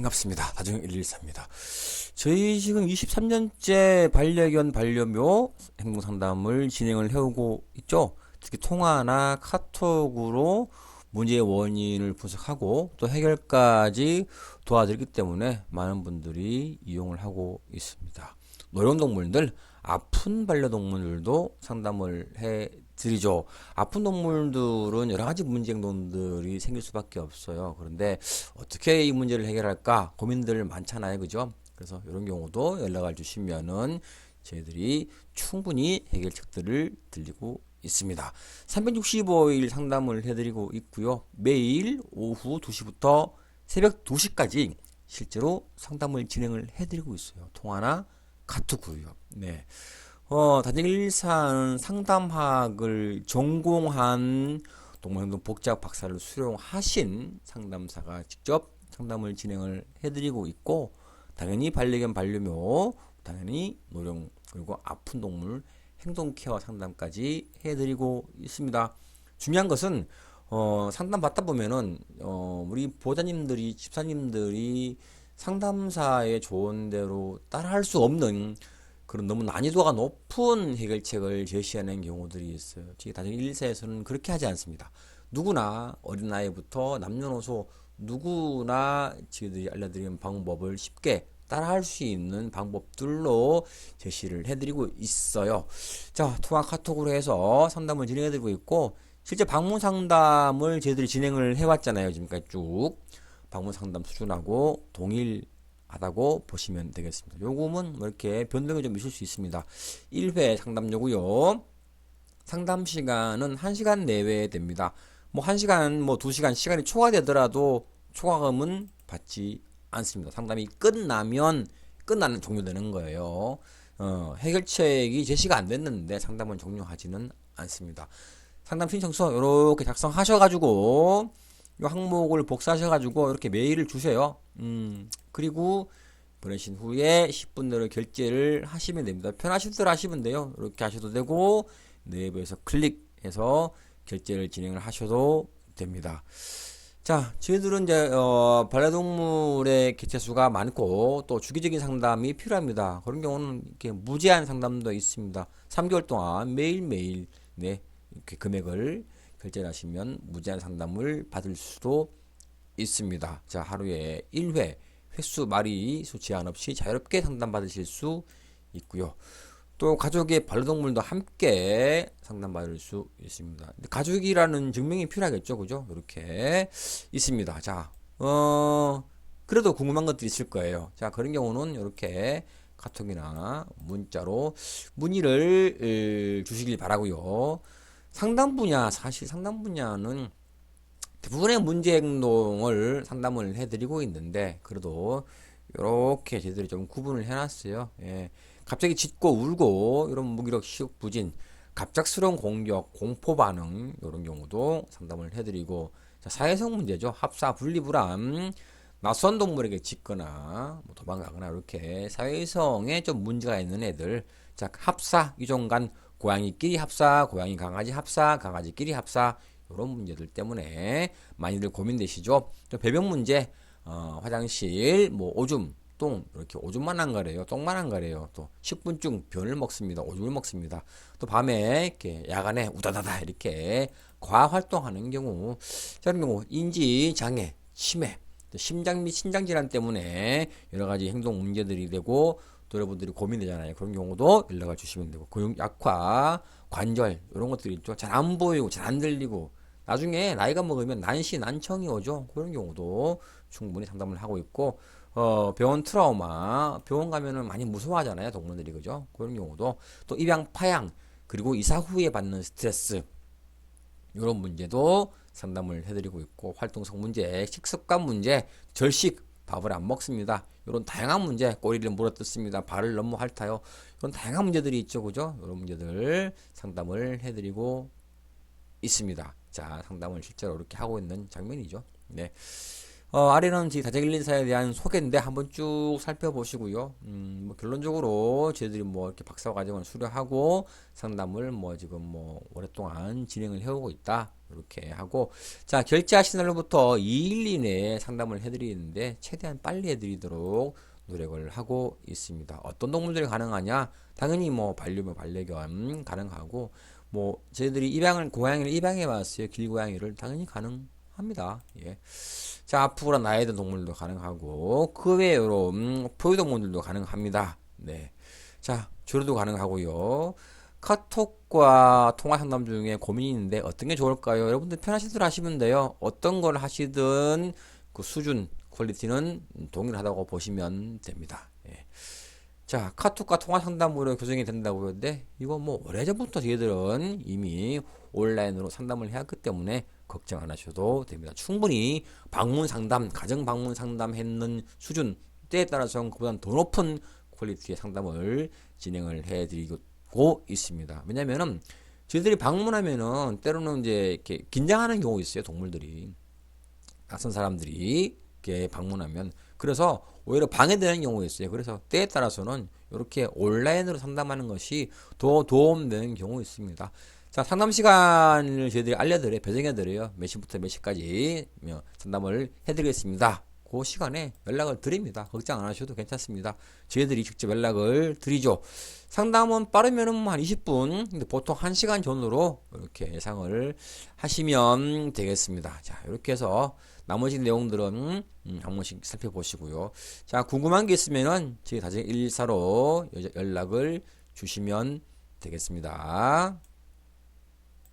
반갑습니다. 다중 114입니다. 저희 지금 23년째 반려견 반려묘 행동 상담을 진행을 해오고 있죠. 특히 통화나 카톡으로 문제의 원인을 분석하고 또 해결까지 도와드리기 때문에 많은 분들이 이용을 하고 있습니다. 노령동물들, 아픈 반려동물들도 상담을 해 드리죠. 아픈 동물들은 여러 가지 문제 행동들이 생길 수밖에 없어요. 그런데 어떻게 이 문제를 해결할까 고민들 많잖아요. 그죠? 그래서 이런 경우도 연락을 주시면은 저희들이 충분히 해결책들을 들리고 있습니다. 365일 상담을 해드리고 있고요. 매일 오후 2시부터 새벽 2시까지 실제로 상담을 진행을 해드리고 있어요. 통화나 카톡으로요. 네. 어, 다정일산 상담학을 전공한 동물행동 복잡 박사를 수료하신 상담사가 직접 상담을 진행을 해드리고 있고, 당연히 반려견 반려묘, 당연히 노령, 그리고 아픈 동물 행동 케어 상담까지 해드리고 있습니다. 중요한 것은, 어, 상담 받다 보면은, 어, 우리 보호자님들이, 집사님들이 상담사의 조언대로 따라할 수 없는 그런 너무 난이도가 높은 해결책을 제시하는 경우들이 있어요. 특히 다중 1세에서는 그렇게 하지 않습니다. 누구나 어린아이부터 남녀노소 누구나 저희들이 알려드리는 방법을 쉽게 따라할 수 있는 방법들로 제시를 해드리고 있어요. 자, 통화 카톡으로 해서 상담을 진행해드리고 있고, 실제 방문 상담을 저희들이 진행을 해왔잖아요. 지금까지 쭉. 방문 상담 수준하고 동일 하다고 보시면 되겠습니다. 요금은 뭐 이렇게 변동이 좀 있을 수 있습니다. 1회 상담료고요. 상담 시간은 1시간 내외에 됩니다. 뭐 1시간, 뭐 2시간 시간이 초과되더라도 초과금은 받지 않습니다. 상담이 끝나면 끝나는 종료되는 거예요. 어, 해결책이 제시가 안 됐는데 상담은 종료하지는 않습니다. 상담 신청서 이렇게 작성하셔가지고 이 항목을 복사하셔가지고 이렇게 메일을 주세요. 음, 그리고 보내신 후에 10분 내로 결제를 하시면 됩니다. 편하신 대로 하시면 돼요. 이렇게 하셔도 되고 네이버에서 클릭해서 결제를 진행을 하셔도 됩니다. 자, 저희들은 이제 어, 반려동물의 개체 수가 많고 또 주기적인 상담이 필요합니다. 그런 경우는 이렇게 무제한 상담도 있습니다. 3개월 동안 매일매일 네, 이렇게 금액을 결제하시면 무제한 상담을 받을 수도 있습니다. 자, 하루에 1회 횟수 말이 수 제한 없이 자유롭게 상담 받으실 수 있고요. 또 가족의 반려동물도 함께 상담받을 수 있습니다. 가족이라는 증명이 필요하겠죠, 그죠? 이렇게 있습니다. 자, 어, 그래도 궁금한 것들이 있을 거예요. 자, 그런 경우는 이렇게 카톡이나 문자로 문의를 주시길 바라고요. 상담 분야, 사실 상담 분야는 대부분의 문제 행동을 상담을 해드리고 있는데, 그래도 이렇게 저희들이 좀 구분을 해놨어요. 예. 갑자기 짖고 울고, 이런 무기력, 시욕, 부진, 갑작스러운 공격, 공포 반응, 이런 경우도 상담을 해드리고, 자, 사회성 문제죠. 합사, 분리불안, 낯선 동물에게 짖거나, 뭐 도망가거나, 이렇게 사회성에 좀 문제가 있는 애들, 자, 합사, 유종간, 고양이끼리 합사, 고양이 강아지 합사, 강아지끼리 합사 이런 문제들 때문에 많이들 고민되시죠. 또 배변 문제, 어, 화장실, 뭐 오줌, 똥 이렇게 오줌만 안 가래요. 똥만 안 가래요. 또 식분증 변을 먹습니다. 오줌을 먹습니다. 또 밤에 이렇게 야간에 우다다다 이렇게 과학 활동하는 경우, 저런 경우 인지 장애, 치매, 심장 및 신장 질환 때문에 여러 가지 행동 문제들이 되고 또 여러분들이 고민되잖아요. 그런 경우도 연락을 주시면 되고 근육 약화, 관절 이런 것들이 있죠. 잘 안 보이고 잘 안 들리고 나중에 나이가 먹으면 난시, 난청이 오죠. 그런 경우도 충분히 상담을 하고 있고 어, 병원 트라우마, 병원 가면은 많이 무서워하잖아요. 동물들이 그죠? 그런 경우도 또 입양, 파양 그리고 이사 후에 받는 스트레스 이런 문제도 상담을 해드리고 있고 활동성 문제, 식습관 문제, 절식 밥을 안 먹습니다. 이런 다양한 문제, 꼬리를 물어뜯습니다. 발을 너무 핥아요. 이런 다양한 문제들이 있죠, 그죠? 이런 문제들 상담을 해드리고 있습니다. 자, 상담을 실제로 이렇게 하고 있는 장면이죠. 네. 어, 아래는 저희 다재일린사에 대한 소개인데 한번 쭉 살펴보시고요. 음, 뭐 결론적으로 저희들이 뭐 이렇게 박사 과정을 수료하고 상담을 뭐 지금 뭐 오랫동안 진행을 해오고 있다. 이렇게 하고 자 결제하신 날로부터 2일 이내에 상담을 해드리는데 최대한 빨리 해드리도록 노력을 하고 있습니다. 어떤 동물들이 가능하냐? 당연히 뭐 반려묘 반려견 가능하고 뭐 저희들이 입양을 고양이를 입양해 봤어요. 길고양이를 당연히 가능 합니다. 예. 자, 아프거나 나이 든 동물도 가능하고 그 외로 음, 포유동물들도 가능합니다. 네. 자, 조류도 가능하고요. 카톡과 통화 상담 중에 고민이 있는데 어떤 게 좋을까요? 여러분들 편하신 대로 하시면 돼요. 어떤 걸 하시든 그 수준, 퀄리티는 동일하다고 보시면 됩니다. 예. 자, 카톡과 통화 상담으로 교정이 된다고 그러는데 이거 뭐 오래전부터 저희들은 이미 온라인으로 상담을 해왔기 때문에 걱정 안 하셔도 됩니다. 충분히 방문 상담, 가정 방문 상담 했는 수준 때에 따라서 그보다 더 높은 퀄리티의 상담을 진행을 해드리고 있습니다. 왜냐면은 저희들이 방문하면은 때로는 이제 이렇게 긴장하는 경우 있어요. 동물들이 낯선 사람들이 이렇게 방문하면 그래서 오히려 방해되는 경우가 있어요. 그래서 때에 따라서는 이렇게 온라인으로 상담하는 것이 더 도움되는 경우 있습니다. 자, 상담 시간을 저희들이 알려드려요. 배정해드려요. 몇 시부터 몇 시까지 뭐 상담을 해드리겠습니다. 그 시간에 연락을 드립니다. 걱정 안 하셔도 괜찮습니다. 저희들이 직접 연락을 드리죠. 상담은 빠르면은 뭐한 20분, 근데 보통 1시간 전후로 이렇게 예상을 하시면 되겠습니다. 자, 이렇게 해서 나머지 내용들은 음, 한 번씩 살펴보시고요. 자, 궁금한 게 있으면은 저희 다재 114로 연락을 주시면 되겠습니다.